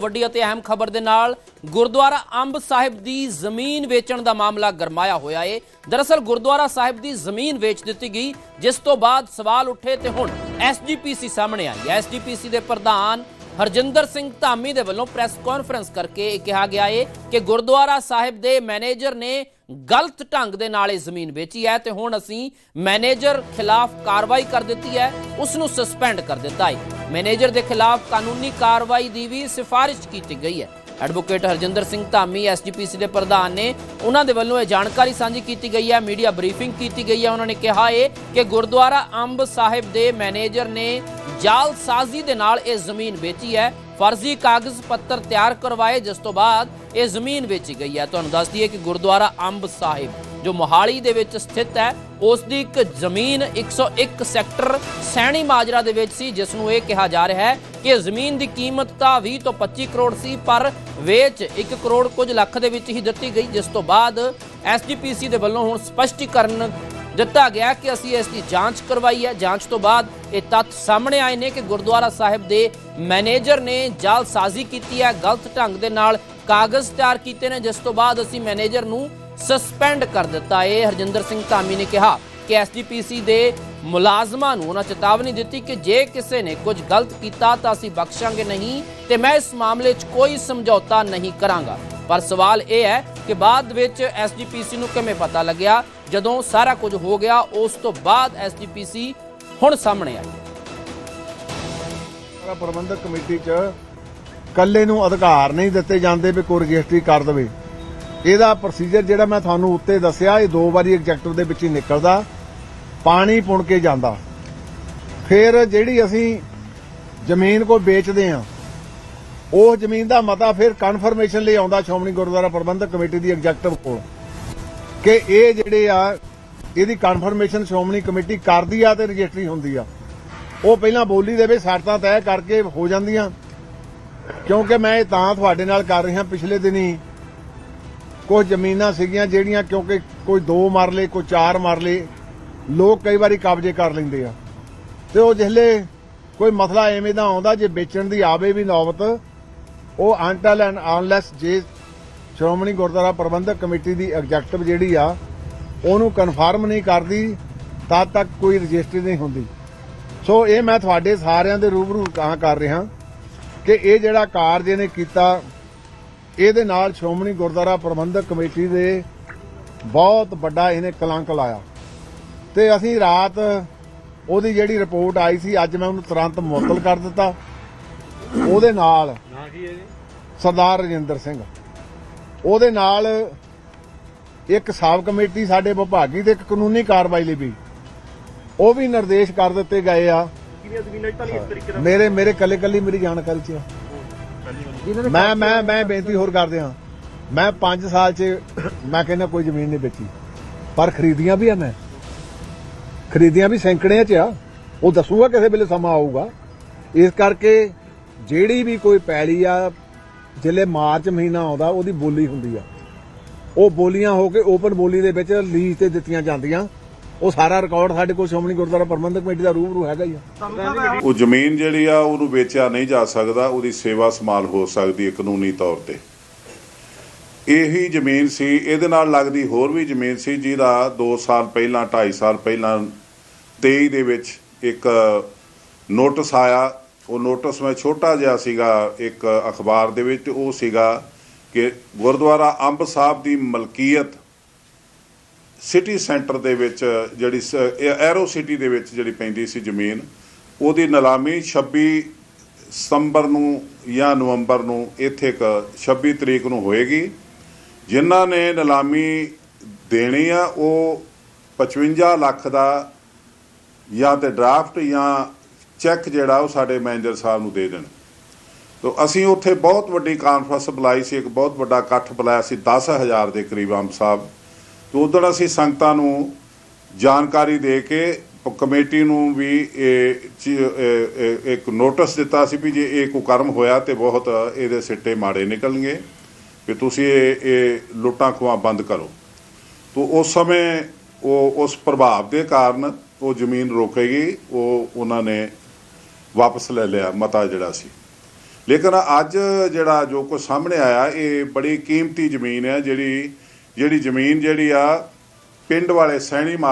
ਵੱਡੀ ਅਤੇ ਅਹਿਮ ਖਬਰ ਦੇ ਨਾਲ, ਗੁਰਦੁਆਰਾ ਅੰਬ ਸਾਹਿਬ ਦੀ ਜ਼ਮੀਨ ਵੇਚਣ ਦਾ ਮਾਮਲਾ ਗਰਮਾਇਆ ਹੋਇਆ ਏ। ਦਰਅਸਲ ਗੁਰਦੁਆਰਾ ਸਾਹਿਬ ਦੀ ਜ਼ਮੀਨ ਵੇਚ ਦਿੱਤੀ ਗਈ, ਜਿਸ ਤੋਂ ਬਾਅਦ ਸਵਾਲ ਉੱਠੇ ਤੇ ਹੁਣ ਐਸਜੀਪੀਸੀ ਸਾਹਮਣੇ ਆਈ ਹੈ। ਐਸਜੀਪੀਸੀ ਦੇ ਪ੍ਰਧਾਨ ਹਰਜਿੰਦਰ ਸਿੰਘ ਧਾਮੀ ਦੇ ਵੱਲੋਂ ਪ੍ਰੈਸ ਕਾਨਫਰੰਸ ਕਰਕੇ ਇਹ ਕਿਹਾ ਗਿਆ ਏ ਕਿ ਗੁਰਦੁਆਰਾ ਸਾਹਿਬ ਦੇ ਮੈਨੇਜਰ ਨੇ ਗਲਤ ਢੰਗ ਦੇ ਨਾਲ ਇਹ ਜ਼ਮੀਨ ਵੇਚੀ ਹੈ ਤੇ ਹੁਣ ਅਸੀਂ ਮੈਨੇਜਰ ਖਿਲਾਫ ਕਾਰਵਾਈ ਕਰ ਦਿੱਤੀ ਹੈ ਉਸ ਨੂੰ ਸਸਪੈਂਡ ਕਰ ਦਿੱਤਾ ਹੈ ਮੈਨੇਜਰ ਦੇ ਖਿਲਾਫ ਕਾਨੂੰਨੀ ਕਾਰਵਾਈ ਦੀ ਵੀ ਸਿਫਾਰਿਸ਼ ਕੀਤੀ ਗਈ ਹੈ। ਐਡਵੋਕੇਟ ਹਰਜਿੰਦਰ ਸਿੰਘ ਧਾਮੀ ਐਸਜੀਪੀਸੀ ਦੇ ਪ੍ਰਧਾਨ ਨੇ ਉਹਨਾਂ ਦੇ ਵੱਲੋਂ ਇਹ ਜਾਣਕਾਰੀ ਸਾਂਝੀ ਕੀਤੀ ਗਈ ਹੈ ਮੀਡੀਆ ਬਰੀਫਿੰਗ ਕੀਤੀ ਗਈ ਹੈ। ਉਹਨਾਂ ਨੇ ਕਿਹਾ ਹੈ ਕਿ ਗੁਰਦੁਆਰਾ ਅੰਬ ਸਾਹਿਬ ਦੇ ਮੈਨੇਜਰ ਨੇ ਜਾਲਸਾਜ਼ੀ ਦੇ ਨਾਲ ਇਹ ਜ਼ਮੀਨ ਵੇਚੀ ਹੈ। ਫਰਜ਼ੀ ਕਾਗਜ਼ ਪੱਤਰ ਤਿਆਰ ਕਰਵਾਏ, ਜਿਸ ਤੋਂ ਬਾਅਦ ਇਹ ਜ਼ਮੀਨ ਵੇਚੀ ਗਈ ਹੈ। ਤੁਹਾਨੂੰ ਦੱਸ ਦਈਏ ਕਿ ਗੁਰਦੁਆਰਾ ਅੰਬ ਸਾਹਿਬ, ਜੋ ਮੋਹਾਲੀ ਦੇ ਵਿੱਚ ਸਥਿਤ ਹੈ, ਉਸ ਦੀ ਇੱਕ ਜ਼ਮੀਨ 101 ਸੈਕਟਰ ਸੈਣੀ ਮਾਜਰਾ ਦੇ ਵਿੱਚ ਸੀ, ਜਿਸ ਨੂੰ ਇਹ ਕਿਹਾ ਜਾ ਰਿਹਾ ਹੈ ਕਿ ਜ਼ਮੀਨ ਦੀ ਕੀਮਤ ਤਾਂ 20 ਤੋਂ 25 ਕਰੋੜ ਸੀ, ਪਰ ਵੇਚ 1 ਕਰੋੜ ਕੁਝ ਲੱਖ ਦੇ ਵਿੱਚ ਹੀ ਦਿੱਤੀ ਗਈ, ਜਿਸ ਤੋਂ ਬਾਅਦ ਐਸਜੀਪੀਸੀ ਦੇ ਵੱਲੋਂ ਹੁਣ ਸਪਸ਼ਟੀਕਰਨ ਦਿੱਤਾ ਗਿਆ ਕਿ ਅਸੀਂ ਇਸ ਦੀ ਜਾਂਚ ਕਰਵਾਈ ਹੈ। ਜਾਂਚ ਤੋਂ ਬਾਅਦ ਇਹ ਤੱਥ ਸਾਹਮਣੇ ਆਏ ਨੇ ਕਿ ਗੁਰਦੁਆਰਾ ਸਾਹਿਬ ਦੇ ਮੈਨੇਜਰ ਨੇ ਜਾਲਸਾਜ਼ੀ ਕੀਤੀ ਹੈ, ਗਲਤ ਢੰਗ ਦੇ ਨਾਲ ਕਾਗਜ਼ ਤਿਆਰ ਕੀਤੇ ਨੇ, ਜਿਸ ਤੋਂ ਬਾਅਦ ਅਸੀਂ ਮੈਨੇਜਰ ਨੂੰ ਸਸਪੈਂਡ ਕਰ ਦਿੱਤਾ। ਹੈ ਹਰਜਿੰਦਰ ਸਿੰਘ ਧਾਮੀ ਨੇ ਕਿਹਾ ਕਿ ਐਸਜੀਪੀਸੀ ਦੇ ਮੁਲਾਜ਼ਮਾਂ ਨੂੰ ਉਹਨਾਂ ਚੇਤਾਵਨੀ ਦਿੱਤੀ ਕਿ ਜੇ ਕਿਸੇ ਨੇ ਕੁਝ ਗਲਤ ਕੀਤਾ ਤਾਂ ਅਸੀਂ ਬਖਸ਼ਾਂਗੇ ਨਹੀਂ ਤੇ ਮੈਂ ਇਸ ਮਾਮਲੇ 'ਚ ਕੋਈ ਸਮਝੌਤਾ ਨਹੀਂ ਕਰਾਂਗਾ। ਪਰ ਸਵਾਲ ਇਹ ਹੈ ਕਿ ਬਾਅਦ ਵਿੱਚ ਐਸਜੀਪੀਸੀ ਨੂੰ ਕਿਵੇਂ ਪਤਾ ਲੱਗਿਆ? ਜਦੋਂ ਸਾਰਾ ਕੁਝ ਹੋ ਗਿਆ, ਉਸ ਤੋਂ ਬਾਅਦ ਐਸਜੀਪੀਸੀ ਹੁਣ ਸਾਹਮਣੇ ਆਈ। ਸਾਰਾ ਪ੍ਰਬੰਧਕ ਕਮੇਟੀ 'ਚ ਕੱਲੇ ਨੂੰ ਅਧਿਕਾਰ ਨਹੀਂ ਦਿੱਤੇ ਜਾਂਦੇ ਵੀ ਕੋਈ ਰਜਿਸਟਰੀ ਕਰ ਦੇਵੇ। ਇਹਦਾ ਪ੍ਰੋਸੀਜਰ ਜਿਹੜਾ ਮੈਂ ਤੁਹਾਨੂੰ ਉੱਤੇ ਦੱਸਿਆ, ਇਹ ਦੋ ਵਾਰੀ ਐਗਜ਼ੈਕਟਿਵ ਦੇ ਵਿੱਚ ਹੀ ਨਿਕਲਦਾ। ਪਾਣੀ ਪੁਣ ਕੇ ਜਾਂਦਾ। ਫਿਰ ਜਿਹੜੀ ਅਸੀਂ ਜ਼ਮੀਨ ਕੋ ਵੇਚਦੇ ਆ, ਉਹ ਜ਼ਮੀਨ ਦਾ ਮਤਾ ਫਿਰ ਕਨਫਰਮੇਸ਼ਨ ਲਈ ਆਉਂਦਾ ਸ਼੍ਰੋਮਣੀ ਗੁਰਦੁਆਰਾ ਪ੍ਰਬੰਧਕ ਕਮੇਟੀ ਦੀ ਐਗਜ਼ੈਕਟਿਵ ਕੋਲ ਕਿ ਇਹ ਜਿਹੜੇ ਆ, ਇਹਦੀ ਕਨਫਰਮੇਸ਼ਨ ਸ਼੍ਰੋਮਣੀ ਕਮੇਟੀ ਕਰਦੀ ਆ ਤੇ ਰਜਿਸਟਰੀ ਹੁੰਦੀ ਆ। ਉਹ ਪਹਿਲਾਂ ਬੋਲੀ ਦੇ ਵਿੱਚ ਸ਼ਰਤਾਂ ਤੈਅ ਕਰਕੇ ਹੋ ਜਾਂਦੀਆਂ। ਕਿਉਂਕਿ ਮੈਂ ਇਹ ਤਾਂ ਤੁਹਾਡੇ ਨਾਲ ਕਰ ਰਿਹਾ, ਪਿਛਲੇ ਦਿਨੀ ਕੁਝ ਜ਼ਮੀਨਾਂ ਸੀਗੀਆਂ ਜਿਹੜੀਆਂ ਕਿਉਂਕਿ ਕੋਈ 2 ਮਰਲੇ, ਕੋਈ 4 ਮਰਲੇ ਲੋਕ ਕਈ ਵਾਰੀ ਕਬਜ਼ੇ ਕਰ ਲੈਂਦੇ ਆ। ਤੇ ਉਹ ਜਿਹਲੇ ਕੋਈ ਮਸਲਾ ਐਵੇਂ ਦਾ ਆਉਂਦਾ ਜੇ ਵੇਚਣ ਦੀ ਆਵੇ ਵੀ ਨੌਬਤ, ਉਹ ਅੰਟਲ ਐਂਡ ਅਨਲੈਸ ਜੇ ਸ਼੍ਰੋਮਣੀ ਗੁਰਦੁਆਰਾ ਪ੍ਰਬੰਧਕ ਕਮੇਟੀ ਦੀ ਐਗਜ਼ੈਕਟਿਵ ਜਿਹੜੀ ਆ, ਉਹਨੂੰ ਕਨਫਰਮ ਨਹੀਂ ਕਰਦੀ, ਤਦ ਤੱਕ ਕੋਈ ਰਜਿਸਟਰੀ ਨਹੀਂ ਹੁੰਦੀ। ਸੋ ਇਹ ਮੈਂ ਤੁਹਾਡੇ ਸਾਰਿਆਂ ਦੇ ਰੂਬਰੂ ਤਾਂ ਕਰ ਰਿਹਾ ਕਿ ਇਹ ਜਿਹੜਾ ਕਾਰਜ ਇਹਨੇ ਕੀਤਾ, ਇਹਦੇ ਨਾਲ ਸ਼੍ਰੋਮਣੀ ਗੁਰਦੁਆਰਾ ਪ੍ਰਬੰਧਕ ਕਮੇਟੀ ਦੇ ਬਹੁਤ ਵੱਡਾ ਇਹਨੇ ਕਲੰਕ ਲਾਇਆ। ਤੇ ਅਸੀਂ ਰਾਤ ਉਹਦੀ ਜਿਹੜੀ ਰਿਪੋਰਟ ਆਈ ਸੀ ਅੱਜ ਮੈਂ ਉਹਨੂੰ ਤੁਰੰਤ ਮੁਅੱਤਲ ਕਰ ਦਿੱਤਾ। ਉਹਦੇ ਨਾਲ ਸਰਦਾਰ ਰਜਿੰਦਰ ਸਿੰਘ। ਉਹਦੇ ਨਾਲ ਇੱਕ ਸਾਬ ਕਮੇਟੀ ਸਾਡੇ ਵਿਭਾਗੀ ਤੇ ਇੱਕ ਕਾਨੂੰਨੀ ਕਾਰਵਾਈ ਲਈ ਵੀ। ਉਹ ਵੀ ਨਿਰਦੇਸ਼ ਕਰ ਦਿੱਤੇ ਗਏ ਆ। ਮੇਰੇ ਮੇਰੇ ਕੱਲੇ ਕੱਲੀ ਮੇਰੀ ਜਾਣਕਾਰੀ ਚ ਆ। ਮੈਂ ਮੈਂ ਮੈਂ ਬੇਨਤੀ ਹੋਰ ਕਰਦੇ ਹਾਂ। ਮੈਂ 5 ਸਾਲ ਚ ਮੈਂ ਕਹਿੰਦਾ ਕੋਈ ਜ਼ਮੀਨ ਨਹੀਂ ਵੇਚੀ। ਪਰ ਖਰੀਦੀਆਂ ਵੀ ਆ ਮੈਂ। ਖਰੀਦੀਆਂ ਵੀ ਸੈਂਕੜਿਆਂ ਚ ਆ, ਉਹ ਦੱਸੂਗਾ ਕਿਸੇ ਵੇਲੇ ਸਮਾਂ ਆਊਗਾ। ਇਸ ਕਰਕੇ ਜਿਹੜੀ ਵੀ ਕੋਈ ਪੈਲੀ ਆ, ਜਿਲੇ ਮਾਰਚ ਮਹੀਨਾ ਆਉਂਦਾ, ਉਹਦੀ ਬੋਲੀ ਹੁੰਦੀ ਆ। ਉਹ ਬੋਲੀਆਂ ਹੋ ਕੇ ਓਪਨ ਬੋਲੀ ਦੇ ਵਿੱਚ ਲੀਜ਼ ਤੇ ਦਿੱਤੀਆਂ ਜਾਂਦੀਆਂ। ਉਹ ਸਾਰਾ ਰਿਕਾਰਡ ਸਾਡੇ ਕੋਲ ਸ਼੍ਰੋਮਣੀ ਗੁਰਦੁਆਰਾ ਪ੍ਰਬੰਧਕ ਕਮੇਟੀ ਦਾ ਰੂਬਰੂ ਹੈਗਾ ਹੀ ਆ। ਉਹ ਜ਼ਮੀਨ ਜਿਹੜੀ ਆ, ਉਹਨੂੰ ਵੇਚਿਆ ਨਹੀਂ ਜਾ ਸਕਦਾ, ਉਹਦੀ ਸੇਵਾ ਸੰਭਾਲ ਹੋ ਸਕਦੀ ਹੈ ਕਾਨੂੰਨੀ ਤੌਰ ਤੇ। ਇਹੀ ਜ਼ਮੀਨ ਸੀ, ਇਹਦੇ ਨਾਲ ਲੱਗਦੀ ਹੋਰ ਵੀ ਜ਼ਮੀਨ ਸੀ ਜਿਹਦਾ 2 ਸਾਲ ਪਹਿਲਾਂ 2.5 ਸਾਲ ਪਹਿਲਾਂ 23 ਦੇ ਵਿੱਚ ਇੱਕ ਨੋਟਿਸ ਆਇਆ। ਉਹ ਨੋਟਿਸ ਮੈਂ ਛੋਟਾ ਜਿਹਾ ਸੀਗਾ ਇੱਕ ਅਖਬਾਰ ਦੇ ਵਿੱਚ ਉਹ ਸੀਗਾ ਕਿ ਗੁਰਦੁਆਰਾ ਅੰਬ ਸਾਹਿਬ ਦੀ ਮਲਕੀਅਤ ਸਿਟੀ ਸੈਂਟਰ ਦੇ ਵਿੱਚ ਜਿਹੜੀ ਸ- ਐਰੋ ਸਿਟੀ ਦੇ ਵਿੱਚ ਜਿਹੜੀ ਪੈਂਦੀ ਸੀ ਜ਼ਮੀਨ, ਉਹਦੀ ਨਿਲਾਮੀ 26 ਸਤੰਬਰ ਨੂੰ ਜਾਂ ਨਵੰਬਰ ਨੂੰ ਇੱਥੇ ਇੱਕ 26 ਤਰੀਕ ਨੂੰ ਹੋਏਗੀ। ਜਿਨ੍ਹਾਂ ਨੇ ਨਿਲਾਮੀ ਦੇਣੀ ਆ, ਉਹ 55 ਲੱਖ ਦਾ ਜਾਂ ਤੇ ਡਰਾਫਟ ਜਾਂ ਚੈੱਕ ਜਿਹੜਾ ਉਹ ਸਾਡੇ ਮੈਨੇਜਰ ਸਾਹਿਬ ਨੂੰ ਦੇ ਦੇਣ। ਤੋ ਅਸੀਂ ਉੱਥੇ ਬਹੁਤ ਵੱਡੀ ਕਾਨਫਰੰਸ ਬੁਲਾਈ ਸੀ, ਇੱਕ ਬਹੁਤ ਵੱਡਾ ਇਕੱਠ ਬੁਲਾਇਆ ਸੀ 10000 ਦੇ ਕਰੀਬ ਅੰਬ ਸਾਹਿਬ। ਤੋ ਉਦੋਂ ਅਸੀਂ ਸੰਗਤਾਂ ਨੂੰ ਜਾਣਕਾਰੀ ਦੇ ਕੇ ਕਮੇਟੀ ਨੂੰ ਵੀ ਇਹ ਇੱਕ ਨੋਟਿਸ ਦਿੱਤਾ ਸੀ ਵੀ ਜੇ ਇਹ ਕੁਕਰਮ ਹੋਇਆ ਤੇ ਬਹੁਤ ਇਹਦੇ ਸਿੱਟੇ ਮਾੜੇ ਨਿਕਲਣਗੇ। ਕਿ ਤੁਸੀਂ ਇਹ ਇਹ ਲੁੱਟਾਂ ਖੋਹਾਂ ਬੰਦ ਕਰੋ। ਤੋ ਉਸ ਸਮੇਂ ਉਹ, ਉਸ ਪ੍ਰਭਾਵ ਦੇ ਕਾਰਨ ਉਹ ਜ਼ਮੀਨ ਰੋਕੇਗੀ, ਉਹ ਉਹਨਾਂ ਨੇ ਵਾਪਸ ਲੈ ਲਿਆ, ਮਤਾ ਜਿਹੜਾ ਸੀ। ਲੇਕਿਨ ਅੱਜ ਜਿਹੜਾ ਜੋ ਕੁਝ ਸਾਹਮਣੇ ਆਇਆ, ਇਹ ਬੜੀ ਕੀਮਤੀ ਜ਼ਮੀਨ ਹੈ, ਜਿਹੜੀ ਜਿਹੜੀ ਜ਼ਮੀਨ ਜਿਹੜੀ ਆ, ਪਿੰਡ ਵਾਲੇ ਸੈਣੀ